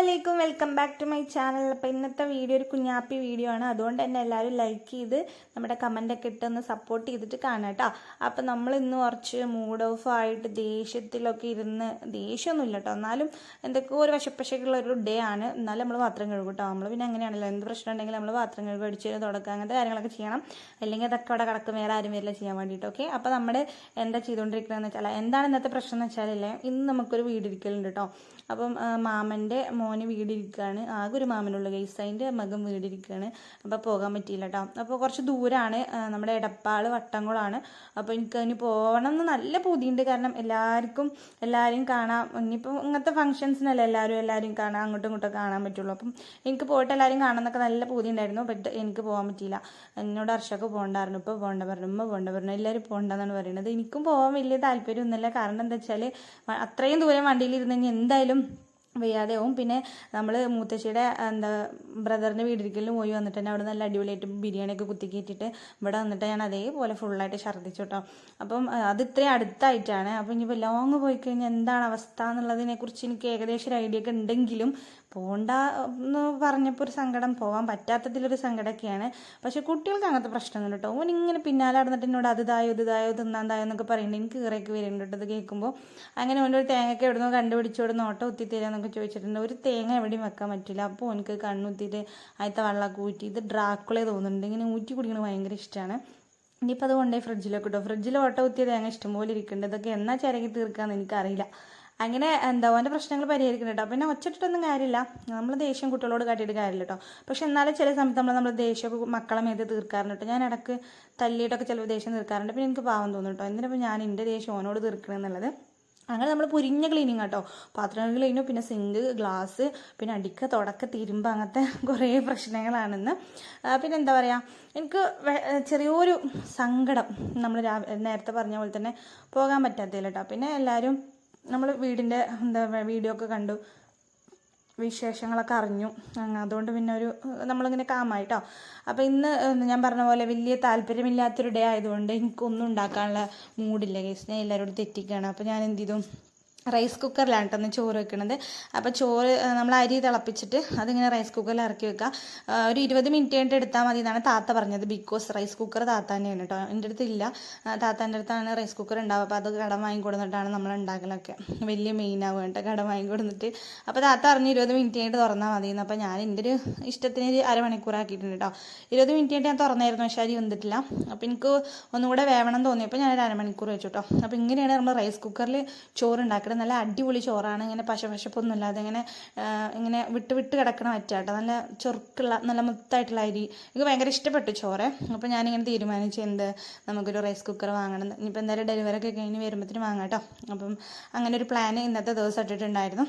വലൈക്കും welcome back to my channel. അപ്പോൾ ഇന്നത്തെ വീഡിയോ ഒരു കുഞ്ഞാപ്പി വീഡിയോ ആണ്. അതുകൊണ്ട് തന്നെ എല്ലാവരും ലൈക്ക് ചെയ്ത് നമ്മുടെ കമന്റൊക്കെ ഇട്ട് ഒന്ന് സപ്പോർട്ട് ചെയ്തിട്ട് കാണാം കേട്ടോ. അപ്പോൾ നമ്മൾ ഇന്ന് കുറച്ച് മൂഡ് ഓഫ് ആയിട്ട് ദേഷ്യത്തിലൊക്കെ ഇരുന്ന് ദേഷ്യമൊന്നും ഇല്ല കേട്ടോ. എന്നാലും എന്തൊക്കെയോ ഒരു വശപ്പശക്കുള്ള ഒരു ഡേ ആണ്. എന്നാലും നമ്മൾ പാത്രം കഴുകും കേട്ടോ. നമ്മൾ പിന്നെ അങ്ങനെയാണല്ലോ. എന്ത് പ്രശ്നം ഉണ്ടെങ്കിലും നമ്മൾ പാത്രം കഴുകും. അടിച്ച് തുടക്കുക അങ്ങനത്തെ കാര്യങ്ങളൊക്കെ ചെയ്യണം. അല്ലെങ്കിൽ അതൊക്കെ അവിടെ കിടക്കും. വേറെ ആരും വരില്ല ചെയ്യാൻ വേണ്ടിയിട്ട്. ഓക്കെ അപ്പോൾ നമ്മൾ എന്താ ചെയ്തുകൊണ്ടിരിക്കുന്നതെന്ന് വെച്ചാൽ എന്താണ് ഇന്നത്തെ പ്രശ്നം എന്ന് വെച്ചാൽ ഇന്ന് നമുക്കൊരു വീടിരിക്കലുണ്ട് കേട്ടോ. അപ്പം മാമന്റെ മാമന്റെ മോന് വീടിരിക്കുകയാണ് ആകെ ഒരു മാമനുള്ള കേസ് അതിന്റെ മകൻ വീടിരിക്കുകയാണ് അപ്പോൾ പോകാൻ പറ്റിയില്ല കേട്ടോ അപ്പോൾ കുറച്ച് ദൂരമാണ് നമ്മുടെ എടപ്പാൾ വട്ടംകുളമാണ് അപ്പോൾ എനിക്ക് അതിന് പോകണം എന്ന് നല്ല പൂതിയുണ്ട്. കാരണം എല്ലാവർക്കും എല്ലാവരെയും കാണാം. ഇനിയിപ്പോൾ ഇങ്ങനത്തെ ഫംഗ്ഷൻസിനല്ല എല്ലാവരും എല്ലാവരും കാണാം. അങ്ങോട്ടും ഇങ്ങോട്ടും കാണാൻ പറ്റുള്ളൂ. അപ്പം എനിക്ക് പോയിട്ട് എല്ലാവരും കാണാമെന്നൊക്കെ നല്ല പൂതി ഉണ്ടായിരുന്നു ബട്ട് എനിക്ക് പോകാൻ പറ്റിയില്ല. എന്നോട് അർഷക്ക് പോകണ്ടായിരുന്നു ഇപ്പോൾ പോകണ്ട പറഞ്ഞു. ഉമ്മ പോകണ്ട പറഞ്ഞു. എല്ലാവരും പോകണ്ടെന്നാണ് പറയുന്നത് എനിക്കും പോകാൻ വലിയ താല്പര്യമൊന്നുമില്ല. കാരണം എന്താ വെച്ചാൽ അത്രയും ദൂരം വണ്ടിയിൽ ഇരുന്നെങ്കിൽ എന്തായാലും വയ്യാതെയാവും പിന്നെ നമ്മൾ മൂത്തശ്ശിയുടെ എന്താ ബ്രദറിന്റെ വീടിരിക്കലും പോയി വന്നിട്ട് തന്നെ അവിടെ നല്ല അടിപൊളിയായിട്ട് ബിരിയാണിയൊക്കെ കുത്തി കയറ്റിയിട്ട് ഇവിടെ വന്നിട്ട് ഞാൻ അതേപോലെ ഫുള്ളായിട്ട് ഛർദ്ദിച്ചു കേട്ടോ അപ്പം അത് ഇത്രയും അടുത്തായിട്ടാണ്. അപ്പം ഇനിയിപ്പോൾ ലോങ് പോയി കഴിഞ്ഞാൽ എന്താണ് അവസ്ഥ എന്നുള്ളതിനെക്കുറിച്ച് എനിക്ക് ഏകദേശം ഒരു ഐഡിയ ഒക്കെ ഉണ്ടെങ്കിലും പോണ്ട എന്ന് പറഞ്ഞപ്പോൾ ഒരു സങ്കടം പോകാൻ പറ്റാത്തതിലൊരു സങ്കടമൊക്കെയാണ് പക്ഷെ കുട്ടികൾക്ക് അങ്ങനത്തെ പ്രശ്നമൊന്നും കേട്ടോ. ഓൻ ഇങ്ങനെ പിന്നാലെ നടന്നിട്ട് എന്നോട് അത് ഇതായോ ഇത് ഇതായോ തിന്നാന്തായോ എന്നൊക്കെ പറയുന്നുണ്ട് എനിക്ക് കീറയൊക്കെ വരുന്നുണ്ട് കേട്ടോ. ഇത് കേൾക്കുമ്പോൾ അങ്ങനെ ഓന്റെ ഒരു തേങ്ങയൊക്കെ നിന്ന് കണ്ടുപിടിച്ചോട് നോട്ടം ഒത്തി തരാന്നൊക്കെ ചോദിച്ചിട്ടുണ്ട്. ഒരു തേങ്ങ എവിടെയും വെക്കാൻ പറ്റില്ല. അപ്പോൾ എനിക്ക് കണ്ണുത്തിയിട്ട് ആദ്യത്തെ വെള്ളമൊക്കെ ഊറ്റി. ഇത് ഡ്രാക്കുളേ തോന്നുന്നുണ്ട്. ഇങ്ങനെ ഊറ്റി കുടിക്കുന്നത് ഭയങ്കര ഇഷ്ടമാണ് ഇനിയിപ്പോൾ അത് കൊണ്ടുപോയി ഫ്രിഡ്ജിലൊക്കെ ഇട്ടോ. ഫ്രിഡ്ജിൽ ഓട്ട കുത്തിയ തേങ്ങ ഇഷ്ടംപോലെ ഇരിക്കുന്നുണ്ട് ഇതൊക്കെ എന്നാ ചിരകി തീർക്കാമെന്ന് എനിക്കറിയില്ല. അങ്ങനെ എന്താ ഓന്റെ പ്രശ്നങ്ങൾ പരിഹരിക്കണം കേട്ടോ പിന്നെ ഒച്ചിട്ടിട്ടൊന്നും കാര്യമില്ല. നമ്മൾ ദേഷ്യം കുട്ടികളോട് കാട്ടിയിട്ട് കാര്യമില്ല കേട്ടോ പക്ഷെ എന്നാലും ചില സമയത്ത് നമ്മൾ നമ്മൾ ദേഷ്യമൊക്കെ മക്കളെ മേത്ത് തീർക്കാറുണ്ട് ഞാൻ ഇടയ്ക്ക് തല്ലിയിട്ടൊക്കെ ചിലപ്പോൾ ദേഷ്യം തീർക്കാറുണ്ട്. പിന്നെ എനിക്ക് പാവം തോന്നും കേട്ടോ എന്തിനാ ഞാൻ എന്റെ ദേഷ്യം ഓനോട് തീർക്കണമെന്നുള്ളത് അങ്ങനെ നമ്മൾ പുരിഞ്ഞ ക്ലീനിങ് കേട്ടോ പാത്രങ്ങൾ ക്ലീനും പിന്നെ സിങ്ക് ഗ്ലാസ് പിന്നെ അടിക്ക തുടക്ക തിരുമ്പ് അങ്ങനത്തെ കുറേ പ്രശ്നങ്ങളാണെന്ന്. പിന്നെ എന്താ പറയുക എനിക്ക് ചെറിയൊരു സങ്കടം നമ്മൾ നേരത്തെ പറഞ്ഞ പോലെ തന്നെ പോകാൻ പറ്റാത്തതില്ല കേട്ടോ പിന്നെ എല്ലാവരും നമ്മൾ വീടിന്റെ എന്താ വീഡിയോ ഒക്കെ കണ്ടു. വിശേഷങ്ങളൊക്കെ അറിഞ്ഞു. അതുകൊണ്ട് പിന്നെ ഒരു നമ്മളിങ്ങനെ കാമായിട്ടോ. അപ്പോൾ ഇന്ന് ഞാൻ പറഞ്ഞ പോലെ വലിയ താല്പര്യമില്ലാത്തൊരു ഡേ ആയതുകൊണ്ട് എനിക്കൊന്നും ഉണ്ടാക്കാനുള്ള മൂഡില്ല കേസ് ഞാൻ എല്ലാവരോടും തെറ്റിക്കുകയാണ് അപ്പോൾ ഞാൻ എന്ത് ചെയ്തു? റൈസ് കുക്കറിലാണ് കേട്ടോ ചോറ് വെക്കണത്. അപ്പോൾ ചോറ് നമ്മൾ അരി തിളപ്പിച്ചിട്ട് അതിങ്ങനെ റൈസ് കുക്കറിൽ ഇറക്കി വെക്കുക ഒരു ഇരുപത് മിനിറ്റ് കഴിഞ്ഞിട്ട് എടുത്താൽ മതി എന്നാണ് താത്ത പറഞ്ഞത്. ബിക്കോസ് റൈസ് കുക്കർ താത്ത തന്നെയാണ് കേട്ടോ എന്റെ അടുത്ത് ഇല്ല. ആ, താത്താന്റെ അടുത്താണ് റൈസ് കുക്കർ ഉണ്ടാവുക അപ്പോൾ അത് കടം വാങ്ങിക്കൊടുന്നിട്ടാണ് നമ്മൾ ഉണ്ടാക്കലൊക്കെ വലിയ മെയിൻ ആവുക കേട്ടോ കടം വാങ്ങിക്കൊടുന്നിട്ട്. അപ്പോൾ താത്ത പറഞ്ഞു ഇരുപത് മിനിറ്റ് കഴിഞ്ഞിട്ട് തുറന്നാൽ മതി എന്ന് അപ്പോൾ ഞാൻ എന്റെ ഒരു ഇഷ്ടത്തിന് ഒരു അരമണിക്കൂർ ആക്കിയിട്ടുണ്ട് കേട്ടോ ഇരുപത് മിനിറ്റ് കഴിഞ്ഞിട്ട് ഞാൻ തുറന്നായിരുന്നു. പക്ഷേ അരി വന്നിട്ടില്ല അപ്പോൾ എനിക്ക് ഒന്നുകൂടെ വേവണം തോന്നിയപ്പോൾ ഞാൻ ഒരു അരമണിക്കൂർ വെച്ചു കേട്ടോ അപ്പോൾ ഇങ്ങനെയാണ് നമ്മൾ റൈസ് കുക്കറിൽ ചോറ് നല്ല അടിപൊളി ചോറാണ്. ഇങ്ങനെ പശ പശപ്പൊന്നും ഇല്ലാതെ ഇങ്ങനെ ഇങ്ങനെ വിട്ട് വിട്ട് കിടക്കണ പറ്റാട്ടോ നല്ല ചെറുക്കുള്ള നല്ല മുത്തായിട്ടുള്ള അരി. എനിക്ക് ഭയങ്കര ഇഷ്ടപ്പെട്ടു ചോറ്. അപ്പോൾ ഞാനിങ്ങനെ തീരുമാനിച്ചു എന്ത് നമുക്കൊരു റൈസ് കുക്കർ വാങ്ങണം. ഇനിയിപ്പോൾ എന്തായാലും ഡെലിവറി ഒക്കെ കഴിഞ്ഞ് വരുമ്പോഴത്തേന് വാങ്ങാം കേട്ടോ. അപ്പം അങ്ങനെ ഒരു പ്ലാൻ ഇന്നത്തെ ദിവസം ഇട്ടിട്ടുണ്ടായിരുന്നു.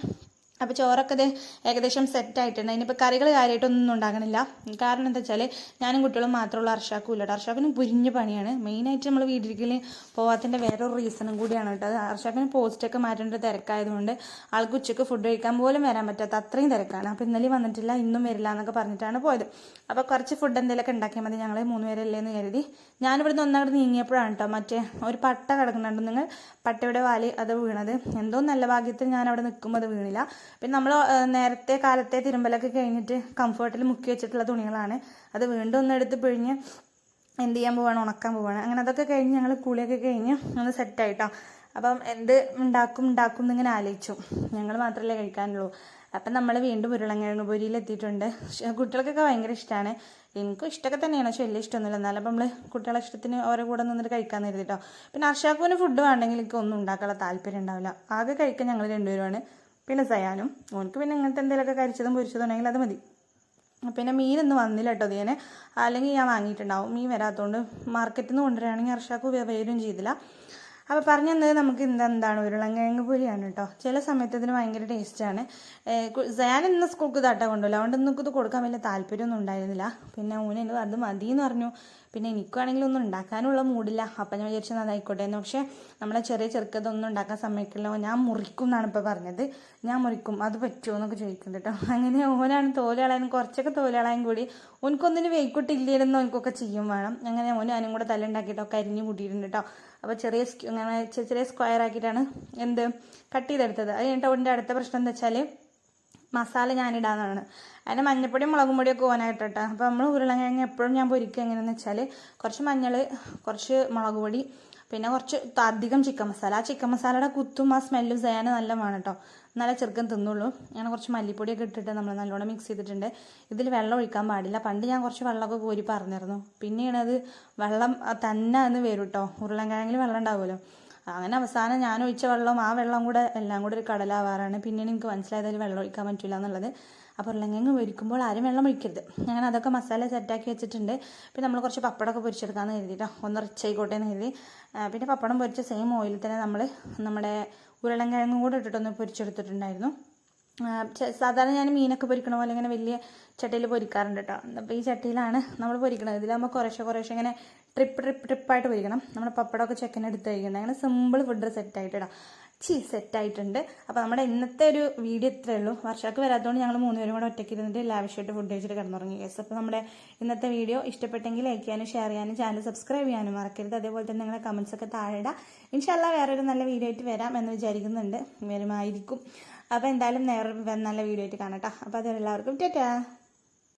അപ്പോൾ ചോറൊക്കെ ഇത് ഏകദേശം സെറ്റ് ആയിട്ടുണ്ട്. ഇനിയിപ്പോൾ കറികൾ കാര്യമായിട്ടൊന്നും ഉണ്ടാകണില്ല. കാരണം എന്താ വെച്ചാൽ ഞാനും കുട്ടികളും മാത്രമുള്ള അർഷാക്കും ഇല്ല അർഷാക്കിന് പുരിഞ്ഞ പണിയാണ്. മെയിനായിട്ട് നമ്മൾ വീട്ടിലേക്ക് പോകാത്തതിന്റെ വേറൊരു റീസണും കൂടിയാണ് കേട്ടോ. അർഷാക്കിന് പോസ്റ്റൊക്കെ മാറ്റേണ്ട തിരക്കായതുകൊണ്ട് ആൾക്ക് ഉച്ചയ്ക്ക് ഫുഡ് കഴിക്കാൻ പോലും വരാൻ പറ്റാത്ത അത്രയും തിരക്കാണ്. അപ്പോൾ ഇന്നലെ വന്നിട്ടില്ല ഇന്നും വരില്ല എന്നൊക്കെ പറഞ്ഞിട്ടാണ് പോയത്. അപ്പോൾ കുറച്ച് ഫുഡ് എന്തെങ്കിലുമൊക്കെ ഉണ്ടാക്കിയാൽ മതി. ഞങ്ങൾ മൂന്ന് പേരല്ലേ എന്ന് കരുതി. ഞാനിവിടുന്ന് ഒന്നാകട്ട് നീങ്ങിയപ്പോഴാണ് കേട്ടോ മറ്റേ ഒരു പട്ട കിടക്കുന്നുണ്ട്. നിങ്ങൾ പട്ടയുടെ വാലി അത് വീണത്. എന്തോ നല്ല ഭാഗ്യത്തിൽ ഞാൻ അവിടെ നിൽക്കുമ്പോൾ അത് വീണില്ല. പിന്നെ നമ്മൾ നേരത്തെ കാലത്തെ തിരുമ്പലൊക്കെ കഴിഞ്ഞിട്ട് കംഫർട്ടിൽ മുക്കി വെച്ചിട്ടുള്ള തുണികളാണ്. അത് വീണ്ടും ഒന്ന് എടുത്ത് പിഴിഞ്ഞ് എന്ത് ചെയ്യാൻ പോവാണ്? ഉണക്കാൻ പോവാണ്. അങ്ങനെ അതൊക്കെ കഴിഞ്ഞ് ഞങ്ങൾ കുളിയൊക്കെ കഴിഞ്ഞ് ഒന്ന് സെറ്റായിട്ടോ അപ്പം എന്ത് ഉണ്ടാക്കും ഉണ്ടാക്കും എന്നിങ്ങനെ ആലോചിച്ചു. ഞങ്ങൾ മാത്രമല്ലേ കഴിക്കാനുള്ളൂ. അപ്പം നമ്മൾ വീണ്ടും ഉരുളങ്കിഴങ്ങ് പൊരിയിലെത്തിയിട്ടുണ്ട് കുട്ടികൾക്കൊക്കെ ഭയങ്കര ഇഷ്ടമാണ് എനിക്കും ഇഷ്ടമൊക്കെ തന്നെയാണ്. പക്ഷേ വലിയ ഇഷ്ടമൊന്നുമില്ല. എന്നാലും നമ്മൾ കുട്ടികളെ ഇഷ്ടത്തിന് ഓരോ കൂടെ നിന്നിട്ട് കഴിക്കാൻ കരുതിട്ടോ പിന്നെ അർഷാക്കുവിന് ഫുഡ് വേണമെങ്കിൽ എനിക്ക് ഒന്നും ഉണ്ടാക്കാനുള്ള താല്പര്യം ഉണ്ടാവില്ല. ആകെ കഴിക്കാൻ ഞങ്ങൾ രണ്ടുപേരുമാണ്. പിന്നെ സയാനും. ഓനക്ക് പിന്നെ ഇങ്ങനത്തെ എന്തെങ്കിലുമൊക്കെ കരിച്ചതും പൊരിച്ചതും ഉണ്ടെങ്കിൽ അത് മതി. പിന്നെ മീനൊന്നും വന്നില്ല കേട്ടോ ഇതിനെ. അല്ലെങ്കിൽ ഞാൻ വാങ്ങിയിട്ടുണ്ടാവും. മീൻ വരാത്തതുകൊണ്ട് മാർക്കറ്റിൽ നിന്ന് കൊണ്ടുവരികയാണെങ്കിൽ അർഷാക്ക് വരും ചെയ്തില്ല. അപ്പോൾ പറഞ്ഞു തന്നത് നമുക്ക് ഇന്ന് എന്താണ്? ഉരുളങ്കിഴങ്ങ് പൊരിയാണ് കേട്ടോ. ചില സമയത്ത് ഇതിന് ഭയങ്കര ടേസ്റ്റാണ് ഞാൻ ഇന്ന് സ്കൂൾക്ക് തട്ട കൊണ്ടുപോയില്ല അതുകൊണ്ട് ഇന്നൊക്കെ ഇത് കൊടുക്കാൻ വലിയ താല്പര്യമൊന്നും ഉണ്ടായിരുന്നില്ല. പിന്നെ ഊനെ അത് മതി എന്ന് പറഞ്ഞു. പിന്നെ എനിക്കാണെങ്കിലും ഒന്നും ഉണ്ടാക്കാനുള്ള മൂടില്ല. അപ്പം ഞാൻ വിചാരിച്ചു അതായിക്കോട്ടെ എന്ന്. പക്ഷേ നമ്മളെ ചെറിയ ചെറുക്കതൊന്നും ഉണ്ടാക്കാൻ സമയക്കില്ല ഞാൻ മുറിക്കും എന്നാണ് ഇപ്പോൾ പറഞ്ഞത്. ഞാൻ മുറിക്കും. അത് പറ്റുമോ എന്നൊക്കെ ചോദിക്കുന്നുണ്ട് കേട്ടോ. അങ്ങനെ ഓനാണ് തോലുകളായാലും കുറച്ചൊക്കെ തോലുകളായും കൂടി ഓനക്കൊന്നിന് വെയ്ക്കൊട്ടില്ലേന്ന് ഓനക്കൊക്കെ ചെയ്യും വേണം. അങ്ങനെ ഓനും ഞാനും കൂടെ തല്ലുണ്ടാക്കിയിട്ടൊക്കെ അരിഞ്ഞ് കൂട്ടിയിട്ടുണ്ട് കേട്ടോ. അപ്പോൾ ചെറിയ അങ്ങനെ ചെറിയ സ്ക്വയർ ആക്കിയിട്ടാണ് എന്ത്? കട്ട് ചെയ്തെടുത്തത്. അത് കഴിഞ്ഞിട്ട് അവന്റെ അടുത്ത പ്രശ്നം എന്താ വെച്ചാൽ മസാല ഞാനിടാന്നാണ്. അതിന് മഞ്ഞപ്പൊടിയും മുളകും പൊടിയൊക്കെ ഓനായിട്ട്. കേട്ടോ അപ്പോൾ നമ്മൾ ഉരുളക്കിഴങ്ങ് എപ്പോഴും ഞാൻ പൊരിക്കുക എങ്ങനെയാണെന്ന് വെച്ചാൽ കുറച്ച് മഞ്ഞൾ കുറച്ച് മുളക് പൊടി പിന്നെ കുറച്ച് അധികം ചിക്കൻ മസാല. ആ ചിക്കൻ മസാലയുടെ കുത്തും ആ സ്മെല്ലും ചെയ്യാൻ നല്ല വേണം കേട്ടോ എന്നാലേ ചെറുക്കൻ തിന്നുള്ളൂ. ഞാൻ കുറച്ച് മല്ലിപ്പൊടിയൊക്കെ ഇട്ടിട്ട് നമ്മൾ നല്ലോണം മിക്സ് ചെയ്തിട്ടുണ്ട്. ഇതിൽ വെള്ളം ഒഴിക്കാൻ പാടില്ല. പണ്ട് ഞാൻ കുറച്ച് വെള്ളമൊക്കെ കോരി പറഞ്ഞിരുന്നു. പിന്നെയാണത് വെള്ളം തന്നെ അന്ന് വരും കേട്ടോ ഉരുളൻകിഴങ്ങിൽ വെള്ളം ഉണ്ടാവുമല്ലോ. അങ്ങനെ അവസാനം ഞാൻ ഒഴിച്ച വെള്ളം ആ വെള്ളം കൂടെ എല്ലാം കൂടെ ഒരു കടലാവാറാണ്. പിന്നീട് എനിക്ക് മനസ്സിലായത് അതിൽ വെള്ളം ഒഴിക്കാൻ പറ്റില്ല എന്നുള്ളത്. അപ്പോൾ ഉരുളങ്കിഴങ്ങ് പൊരിക്കുമ്പോൾ ആരും വെള്ളം ഒഴിക്കരുത്. അങ്ങനെ അതൊക്കെ മസാല സെറ്റാക്കി വെച്ചിട്ടുണ്ട്. പിന്നെ നമ്മൾ കുറച്ച് പപ്പടമൊക്കെ പൊരിച്ചെടുക്കാമെന്ന് കരുതിയിട്ടോ ഒന്ന് റിച്ച് ആയിക്കോട്ടെ എന്ന് കരുതി പിന്നെ പപ്പടം പൊരിച്ച സെയിം ഓയിൽ തന്നെ നമ്മൾ നമ്മുടെ ഉരുളങ്കിഴങ്ങും കൂടെ ഇട്ടിട്ടൊന്ന് പൊരിച്ചെടുത്തിട്ടുണ്ടായിരുന്നു. സാധാരണ ഞാൻ മീനൊക്കെ പൊരിക്കണ പോലെ ഇങ്ങനെ വലിയ ചട്ടിയിൽ പൊരിക്കാറുണ്ട് കേട്ടോ. അപ്പോൾ ഈ ചട്ടിയിലാണ് നമ്മൾ പൊരിക്കണത്. ഇതിലാകുമ്പോൾ കുറേശ്ശെ കുറേശ്ശെ ഇങ്ങനെ ട്രിപ്പ് ട്രിപ്പ് ട്രിപ്പായിട്ട് പൊരിക്കണം. നമ്മുടെ പപ്പടമൊക്കെ ചെക്കൻ എടുത്ത് കഴിക്കണം അങ്ങനെ സിമ്പിൾ ഫുഡ് സെറ്റായിട്ട് ഇടാം. ചീ സെറ്റായിട്ടുണ്ട് അപ്പോൾ നമ്മുടെ ഇന്നത്തെ ഒരു വീഡിയോ ഇത്രയേ ഉള്ളൂ. വർഷമൊക്കെ വരാത്തതുകൊണ്ട് ഞങ്ങൾ മൂന്നുപേരും കൂടെ ഒറ്റയ്ക്ക് ഇരുന്നിട്ട് ലാവിഷായിട്ട് ഫുഡ് കഴിച്ചിട്ട് കിടന്നുറങ്ങി കേസ് അപ്പോൾ നമ്മുടെ ഇന്നത്തെ വീഡിയോ ഇഷ്ടപ്പെട്ടെങ്കിൽ ലൈക്ക് ചെയ്യാനും ഷെയർ ചെയ്യാനും ചാനൽ സബ്സ്ക്രൈബ് ചെയ്യാനും മറക്കരുത്. അതേപോലെ തന്നെ നിങ്ങളുടെ കമൻസ് ഒക്കെ താഴെ ഇടാം. ഇൻഷാല്ല വേറൊരു നല്ല വീഡിയോ ആയിട്ട് വരാം എന്ന് വിചാരിക്കുന്നുണ്ട്. വരുമായിരിക്കും. അപ്പോൾ എന്തായാലും നേരെ നല്ല വീഡിയോ ആയിട്ട് കാണാം കേട്ടോ അപ്പോൾ അതെല്ലാവർക്കും ടാറ്റാ.